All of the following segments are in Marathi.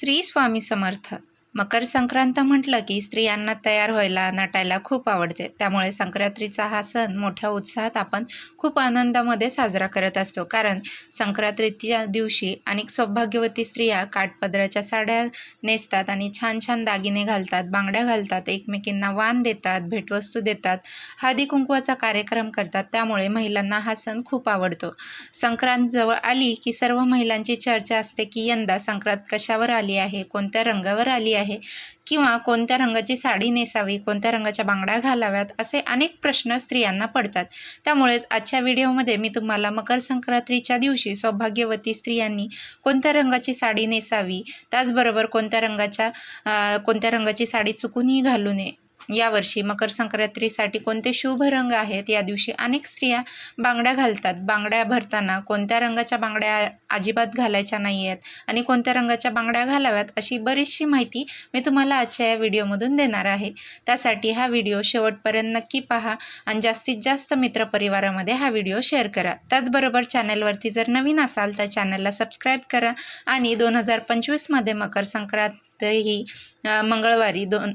श्री स्वामी समर्थ. मकर संक्रांत म्हटलं की स्त्रियांना तयार व्हायला नटायला खूप आवडते. त्यामुळे संक्रांतीचा हा सण मोठ्या उत्साहात आपण खूप आनंदामध्ये साजरा करत असतो. कारण संक्रांतीच्या दिवशी अनेक सौभाग्यवती स्त्रिया काठपदराच्या साड्या नेसतात आणि छान छान दागिने घालतात बांगड्या घालतात एकमेकींना वाण देतात भेटवस्तू देतात हळदी कुंकवाचा कार्यक्रम करतात. त्यामुळे महिलांना हा सण खूप आवडतो. संक्रांत जवळ आली की सर्व महिलांची चर्चा असते की यंदा संक्रांत कशावर आली आहे कोणत्या रंगावर आली आहे आहे. किंवा कोणत्या रंगाची साडी नेसावी कोणत्या रंगाच्या बांगड्या घालाव्यात असे अनेक प्रश्न स्त्रियांना पडतात. त्यामुळेच आजच्या व्हिडिओमध्ये मी तुम्हाला मकर संक्रांतीच्या दिवशी सौभाग्यवती स्त्रियांनी कोणत्या रंगाची साडी नेसावी त्याचबरोबर कोणत्या रंगाच्या कोणत्या रंगाची साडी चुकूनही घालू नये यावर्षी मकर संक्रांतीसाठी कोणते शुभ रंग आहेत? या दिवशी अनेक स्त्रिया बांगड्या घालतात. बांगड्या भरताना कोणत्या रंगाच्या बांगड्या अजिबात घालायच्या नाही आहेत आणि कोणत्या रंगाच्या बांगड्या घालाव्यात अशी बरीचशी माहिती मी तुम्हाला आजच्या या व्हिडिओमधून देणार आहे. त्यासाठी हा व्हिडिओ शेवटपर्यंत नक्की पहा आणि जास्तीत जास्त मित्रपरिवारामध्ये हा व्हिडिओ शेअर करा. त्याचबरोबर चॅनलवरती जर नवीन असाल तर चॅनलला सबस्क्राईब करा आणि दोन हजार पंचवीसमध्ये मकर संक्रांत ही मंगळवारी दोन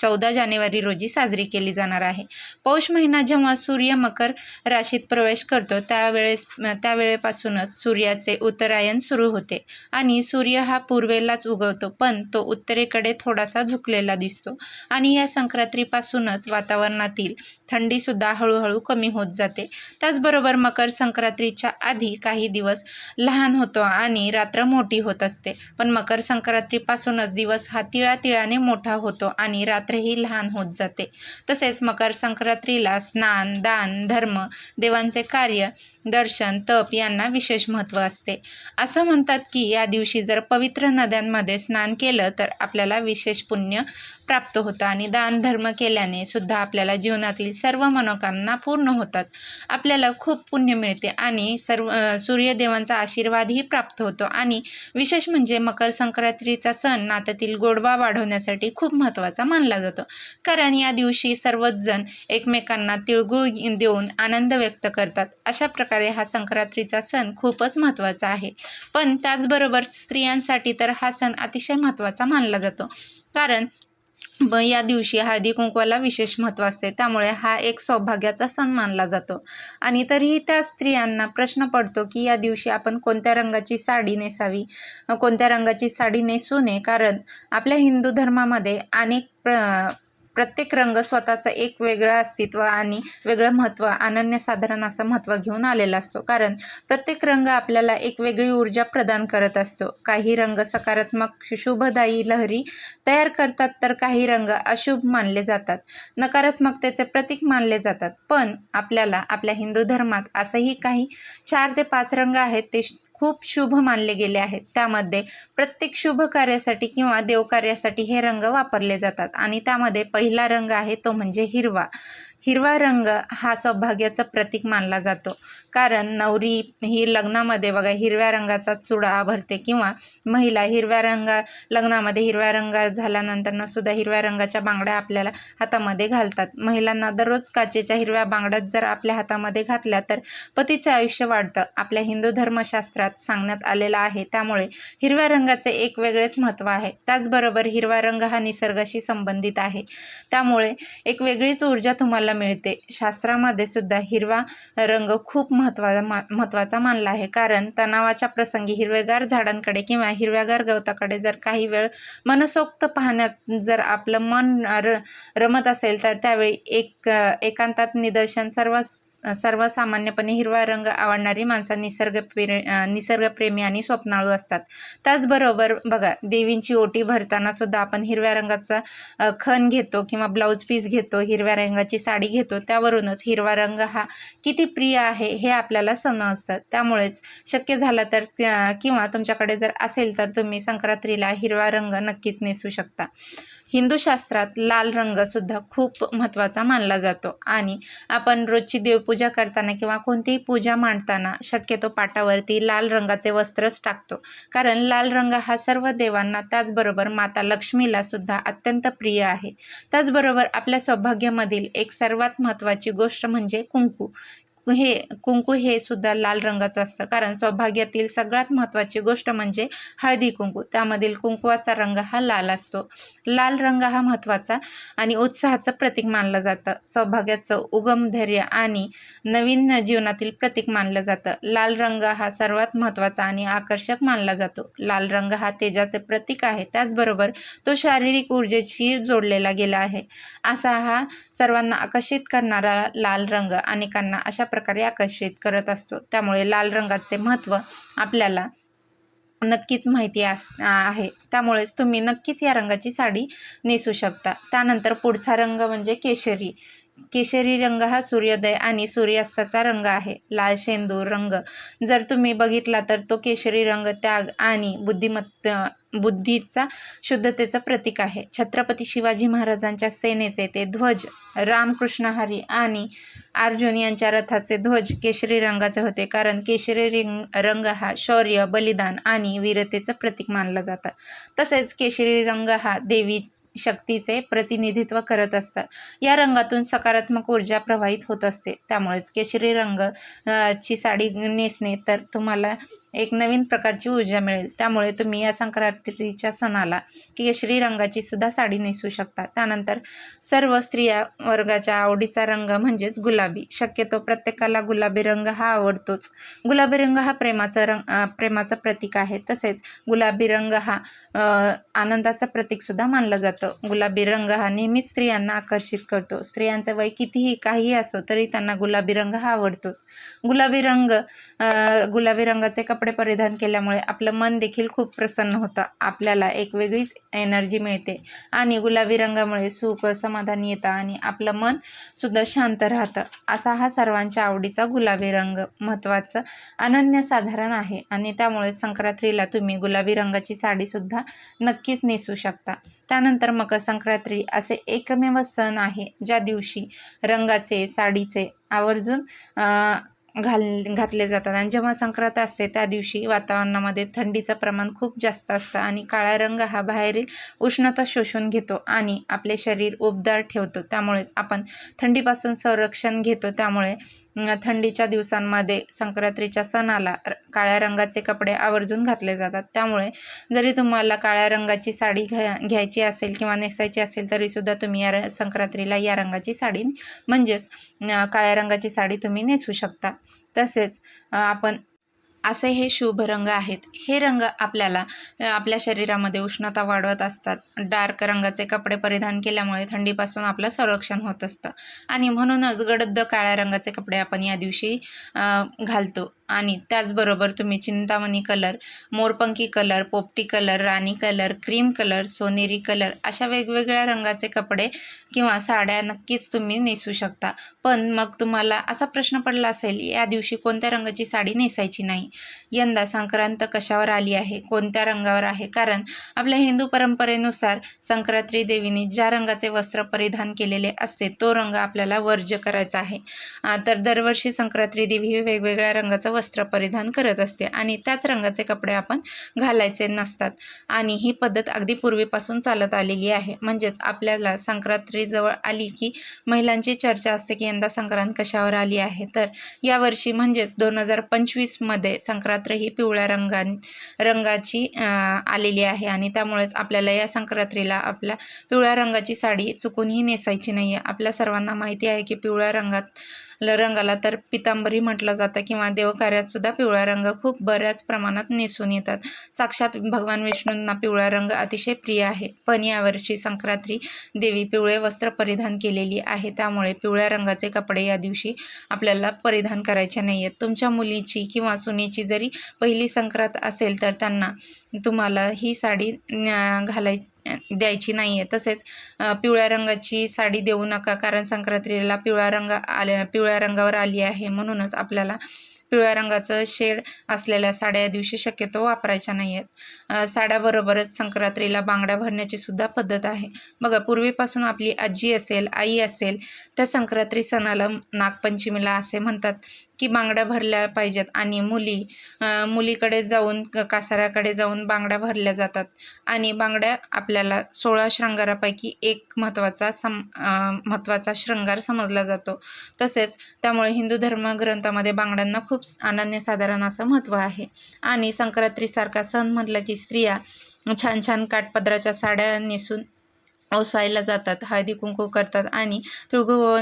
चौदा जानेवारी रोजी साजरी केली जाणार आहे. पौष महिना जेव्हा सूर्य मकर राशीत प्रवेश करतो त्यावेळेस त्यावेळेपासूनच सूर्याचे उत्तरायण सुरू होते आणि सूर्य हा पूर्वेलाच उगवतो पण तो उत्तरेकडे थोडासा झुकलेला दिसतो आणि या संक्रांतीपासूनच वातावरणातील थंडीसुद्धा हळूहळू कमी होत जाते. त्याचबरोबर मकर संक्रांतीच्या आधी काही दिवस लहान होतो आणि रात्र मोठी होत असते पण मकर संक्रांतीपासूनच दिवस दिवस हा तिळा तिळाने मोठा होतो आणि रात्रही लहान होत जाते. तसेच मकर संक्रांतीला स्नान दान धर्म देवांचे कार्य दर्शन तप यांना विशेष महत्त्व असते. असं म्हणतात की या दिवशी जर पवित्र नद्यांमध्ये स्नान केलं तर आपल्याला विशेष पुण्य प्राप्त होतं आणि दान धर्म केल्याने सुद्धा आपल्याला जीवनातील सर्व मनोकामना पूर्ण होतात. आपल्याला खूप पुण्य मिळते आणि सर्व सूर्यदेवांचा आशीर्वादही प्राप्त होतो आणि विशेष म्हणजे मकर संक्रांतीचा सण नात्यातील गोडवा वाढवण्यासाठी खूप महत्त्वाचा मानला जातो. कारण या दिवशी सर्वच जण एकमेकांना तिळगुळ देऊन आनंद व्यक्त करतात. अशा प्रकारे हा संक्रांतीचा सण खूपच महत्त्वाचा आहे. पण त्याचबरोबर स्त्रियांसाठी तर हा सण अतिशय महत्त्वाचा मानला जातो. कारण ब या दिवशी हळदी कुंकवाला विशेष महत्त्व असते. त्यामुळे हा एक सौभाग्याचा सण मानला जातो. आणि तरीही त्या स्त्रियांना प्रश्न पडतो की या दिवशी आपण कोणत्या रंगाची साडी नेसावी? कोणत्या रंगाची साडी नेसू नये? कारण आपल्या हिंदू धर्मामध्ये अनेक प्र प्रत्येक रंग स्वतःचं एक वेगळं अस्तित्व आणि वेगळं महत्त्व अनन्यसाधारण असं महत्त्व घेऊन आलेला असतो. कारण प्रत्येक रंग आपल्याला एक वेगळी ऊर्जा प्रदान करत असतो. काही रंग सकारात्मक शुभदायी लहरी तयार करतात तर काही रंग अशुभ मानले जातात. नकारात्मकतेचे प्रतीक मानले जातात. पण आपल्याला आपल्या हिंदू धर्मात असंही काही चार ते पाच रंग आहेत ते खूप शुभ मानले गेले आहेत. त्यामध्ये प्रत्येक शुभ कार्यासाठी किंवा देवकार्यासाठी हे रंग वापरले जातात आणि त्यामध्ये पहिला रंग आहे तो म्हणजे हिरवा. हिरवा रंग हा सौभाग्याचं प्रतीक मानला जातो. कारण नवरी ही लग्नामध्ये बघा हिरव्या रंगाचा चुडा भरते किंवा महिला हिरव्या रंगा लग्नामध्ये हिरव्या रंग झाल्यानंतरनं सुद्धा हिरव्या रंगाच्या बांगड्या आपल्याला हातामध्ये घालतात. महिलांना दररोज काचेच्या हिरव्या बांगड्यात जर आपल्या हातामध्ये घातल्या तर पतीचे आयुष्य वाढतं. आपल्या हिंदू धर्मशास्त्रात सांगण्यात आलेलं आहे त्यामुळे हिरव्या रंगाचे एक वेगळेच महत्त्व आहे. त्याचबरोबर हिरवा रंग हा निसर्गाशी संबंधित आहे. त्यामुळे एक वेगळीच ऊर्जा तुम्हाला मिळते. शास्त्रामध्ये सुद्धा हिरवा रंग खूप महत्त्वा मा महत्त्वाचा मानला आहे. कारण तणावाच्या प्रसंगी हिरवेगार झाडांकडे किंवा हिरव्यागार गवताकडे जर काही वेळ मनसोक्त पाहण्यात जर आपलं मन र रमत असेल तर त्यावेळी एक एकांतात निदर्शन सर्व सर्वसामान्यपणे हिरवा रंग आवडणारी माणसं निसर्ग निसर्गप्रेमी आणि स्वप्नाळू असतात. त्याचबरोबर बघा देवींची ओटी भरताना सुद्धा आपण हिरव्या रंगाचा खण घेतो किंवा ब्लाऊज पीस घेतो. हिरव्या रंगाची साडी घेतो. त्यावरूनच हिरवा रंग हा किती प्रिय आहे हे आपल्याला समजतं. त्यामुळेच शक्य झालं तर किंवा तुमच्याकडे जर असेल तर तुम्ही संक्रांतीला हिरवा रंग नक्कीच नेसू शकता. हिंदू शास्त्रात लाल रंग सुद्धा खूप महत्त्वाचा मानला जातो. आणि आपण रोजची देवपूजा करताना किंवा कोणतीही पूजा मांडताना शक्यतो पाटावरती लाल रंगाचे वस्त्रच टाकतो. कारण लाल रंग हा सर्व देवांना त्याचबरोबर माता लक्ष्मीला सुद्धा अत्यंत प्रिय आहे. त्याचबरोबर आपल्या सौभाग्यामधील एक सर्वात महत्त्वाची गोष्ट म्हणजे कुंकू. हे कुंकू हे सुद्धा लाल रंगाचं असतं. कारण सौभाग्यातील सगळ्यात महत्त्वाची गोष्ट म्हणजे हळदी कुंकू. त्यामधील कुंकुवाचा रंग हा लाल असतो. लाल रंग हा महत्त्वाचा आणि उत्साहाचं प्रतीक मानलं जातं. सौभाग्याचं उगम धैर्य आणि नवीन जीवनातील प्रतीक मानलं जातं. लाल रंग हा सर्वात महत्त्वाचा आणि आकर्षक मानला जातो. लाल रंग हा तेजाचे प्रतीक आहे. त्याचबरोबर तो शारीरिक ऊर्जेशी जोडलेला गेला आहे. असा हा सर्वांना आकर्षित करणारा लाल रंग अनेकांना अशा प्रकारे आकर्षित करत असतो. त्यामुळे लाल रंगाचे महत्त्व आपल्याला नक्कीच माहिती अस आहे. त्यामुळेच तुम्ही नक्कीच या रंगाची साडी नेसू शकता. त्यानंतर पुढचा रंग म्हणजे केशरी. केशरी रंग हा सूर्योदय आणि सूर्यास्ताचा रंग आहे. लाल शेंदूर रंग. जर तुम्ही बघितला तर तो केशरी रंग त्याग आणि बुद्धिमत्त बुद्धीचा शुद्धतेचं प्रतीक आहे. छत्रपती शिवाजी महाराजांच्या सेनेचे ते ध्वज रामकृष्ण हरी आणि अर्जुन यांच्या रथाचे ध्वज केशरी रंगाचे होते. कारण केशरी रिंग रंग हा शौर्य बलिदान आणि वीरतेचं प्रतीक मानलं जातं. तसेच केशरी रंग हा देवी शक्तीचे प्रतिनिधित्व करत असतात या रंगातून सकारात्मक ऊर्जा प्रवाहित होत असते. त्यामुळेच केशरी रंग ची साडी नेसणे तर तुम्हाला एक नवीन प्रकारची ऊर्जा मिळेल. त्यामुळे तुम्ही या संक्रांतीच्या सणाला केशरी रंगाची सुद्धा साडी नेसू शकता. त्यानंतर सर्व स्त्रिया वर्गाच्या आवडीचा रंग म्हणजेच गुलाबी. शक्यतो प्रत्येकाला गुलाबी रंग हा आवडतोच. गुलाबी रंग हा प्रेमाचा रंग प्रेमाचं प्रतीक आहे. तसेच गुलाबी रंग हा आनंदाचं प्रतीकसुद्धा मानला जातो. गुलाबी रंग हा नेहमीच स्त्रियांना आकर्षित करतो. स्त्रियांचं वय कितीही काहीही असो तरी त्यांना गुलाबी रंग हा आवडतोच. गुलाबी रंग गुलाबी रंगाचे कपडे परिधान केल्यामुळे आपलं मन देखील खूप प्रसन्न होतं. आपल्याला एक वेगळीच एनर्जी मिळते आणि गुलाबी रंगामुळे सुख समाधान येतं आणि आपलं मन सुद्धा शांत राहतं. असा हा सर्वांच्या आवडीचा गुलाबी रंग महत्त्वाचं अनन्यसाधारण आहे आणि त्यामुळे संक्रांतीला तुम्ही गुलाबी रंगाची साडीसुद्धा नक्कीच नेसू शकता. त्यानंतर मकर संक्रांती असे एकमेव सण आहे ज्या दिवशी रंगाचे साडीचे आवर्जून घाल घातले जातात. आणि जेव्हा संक्रांत असते त्या दिवशी वातावरणामध्ये थंडीचं प्रमाण खूप जास्त असतं आणि काळा रंग हा बाहेरील उष्णता शोषून घेतो आणि आपले शरीर उबदार ठेवतो. त्यामुळेच आपण थंडीपासून संरक्षण घेतो. त्यामुळे थंडीच्या दिवसांमध्ये संक्रांतीच्या सणाला काळ्या रंगाचे कपडे आवर्जून घातले जातात. त्यामुळे जरी तुम्हाला काळ्या रंगाची साडी घ्या घ्यायची असेल किंवा नेसायची असेल तरीसुद्धा तुम्ही या संक्रांतीला या रंगाची साडी म्हणजेच काळ्या रंगाची साडी तुम्ही नेसू शकता. तसेच आपण असे हे शुभ रंग आहेत. हे रंग आपल्याला आपल्या शरीरामध्ये उष्णता वाढवत असतात. डार्क रंगाचे कपडे परिधान केल्यामुळे थंडीपासून आपलं संरक्षण होत असतं. आणि म्हणूनच गडद काळ्या रंगाचे कपडे आपण या दिवशी घालतो. आणि त्याचबरोबर तुम्ही चिंतामणी कलर मोरपंखी कलर पोपटी कलर राणी कलर क्रीम कलर सोनेरी कलर अशा वेगवेगळ्या रंगाचे कपडे किंवा साड्या नक्कीच तुम्ही नेसू शकता. पण मग तुम्हाला असा प्रश्न पडला असेल या दिवशी कोणत्या रंगाची साडी नेसायची नाही? यंदा संक्रांत कशावर आली आहे? कोणत्या रंगावर आहे? कारण आपल्या हिंदू परंपरेनुसार संक्रांत्री देवीने ज्या रंगाचे वस्त्र परिधान केलेले असते तो रंग आपल्याला वर्ज्य करायचा आहे. तर दरवर्षी संक्रांत्री देवी ही वेगवेगळ्या रंगाचं वस्त्र परिधान करत असते आणि त्याच रंगाचे कपडे आपण घालायचे नसतात. आणि ही पद्धत अगदी पूर्वीपासून चालत आलेली आहे. म्हणजेच आपल्याला संक्रांती जवळ आली की महिलांची चर्चा असते की यंदा संक्रांत कशावर आली आहे. तर यावर्षी म्हणजेच दोन हजार पंचवीसमध्ये संक्रांत ही पिवळ्या रंगा रंगाची आलेली आहे. आणि त्यामुळेच आपल्याला या संक्रांतीला आपल्या पिवळ्या रंगाची साडी चुकूनही नेसायची नाही आहे आपल्या सर्वांना माहिती आहे की पिवळ्या रंगात रंगाला. तर पितांबरी म्हटलं जातं किंवा देवकार्यात सुद्धा पिवळा रंग खूप बऱ्याच प्रमाणात नेसून येतात. साक्षात भगवान विष्णूंना पिवळा रंग अतिशय प्रिय आहे. पण यावर्षी संक्रांती देवी पिवळे वस्त्र परिधान केलेली आहे. त्यामुळे पिवळ्या रंगाचे कपडे या दिवशी आपल्याला परिधान करायचे नाही आहेत तुमच्या मुलीची किंवा सुनेची जरी पहिली संक्रांत असेल तर त्यांना तुम्हाला ही साडी घालाय द्यायची नाही आहे तसेच पिवळ्या रंगाची साडी देऊ नका कारण संक्रांतीला पिवळा रंग आल्या पिवळ्या रंगावर आली आहे. म्हणूनच आपल्याला पिवळ्या रंगाचं शेड असलेल्या साड्या या दिवशी शक्यतो वापरायच्या नाही आहेत साड्याबरोबरच संक्रांतीला बांगड्या भरण्याची सुद्धा पद्धत आहे. बघा पूर्वीपासून आपली आजी असेल आई असेल त्या संक्रांती सणाला नागपंचमीला असे म्हणतात की बांगड्या भरल्या पाहिजेत आणि मुली मुलीकडे जाऊन क- कासाऱ्याकडे जाऊन बांगड्या भरल्या जातात. आणि बांगड्या आपल्याला सोळा शृंगारापैकी एक महत्त्वाचा सम महत्त्वाचा शृंगार समजला जातो. तसेच त्यामुळे हिंदू धर्म ग्रंथामध्ये बांगड्यांना खूप खूप अनन्यसाधारण असं महत्त्व आहे. आणि संक्रांतीसारखा सण म्हटलं की स्त्रिया छान छान काठपदराच्या साड्या नेसून ओसायला जातात हळदी कुंकू करतात आणि तिळगुळ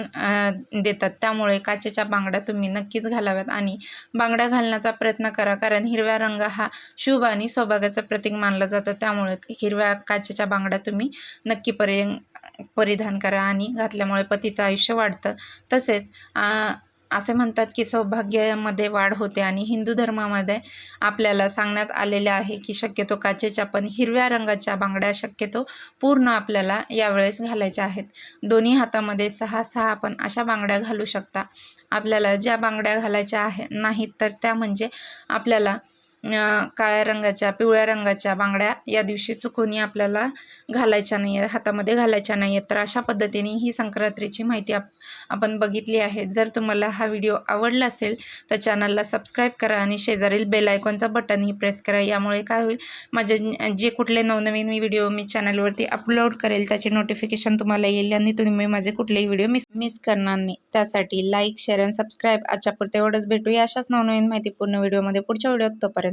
देतात. त्यामुळे काचेच्या बांगड्या तुम्ही नक्कीच घालाव्यात आणि बांगड्या घालण्याचा प्रयत्न करा कारण हिरव्या रंग हा शुभ आणि सौभाग्याचं प्रतीक मानला जातं. त्यामुळे हिरव्या काचेच्या बांगड्या तुम्ही नक्की परि परिधान करा आणि घातल्यामुळे पतीचं आयुष्य वाढतं. तसेच असे म्हणतात की सौभाग्यामध्ये वाढ होते आणि हिंदू धर्मामध्ये आपल्याला सांगण्यात आलेले आहे की शक्यतो काचेच्या पण हिरव्या रंगाच्या बांगड्या शक्यतो पूर्ण आपल्याला यावेळेस घालायच्या आहेत. दोन्ही हातामध्ये सहा सहा आपण अशा बांगड्या घालू शकता. आपल्याला ज्या बांगड्या घालायच्या आहे नाहीत तर त्या म्हणजे आपल्याला काळ्या रंगाच्या पिवळ्या रंगाच्या बांगड्या या दिवशी चुकूनही आपल्याला घालायच्या नाही आहे हातामध्ये घालायच्या नाही. आहेत तर अशा पद्धतीने ही संक्रांतीची माहिती आप आपण बघितली आहे. जर तुम्हाला हा व्हिडिओ आवडला असेल तर चॅनलला सबस्क्राईब करा आणि शेजारील बेल आयकॉनचा बटनही प्रेस करा. यामुळे काय होईल माझे जे- जे कुठले नवनवीन मी व्हिडिओ मी चॅनलवरती अपलोड करेल त्याचे नोटिफिकेशन तुम्हाला येईल आणि तुम्ही माझे कुठलेही व्हिडिओ मिस मिस करणार नाही. त्यासाठी लाईक शेअर आणि सबस्क्राईब आजच्या पुरते एवढंच भेटूया. अशाच नवनवीन माहितीपूर्ण व्हिडिओमध्ये पुढच्या व्हिडिओत तोपर्यंत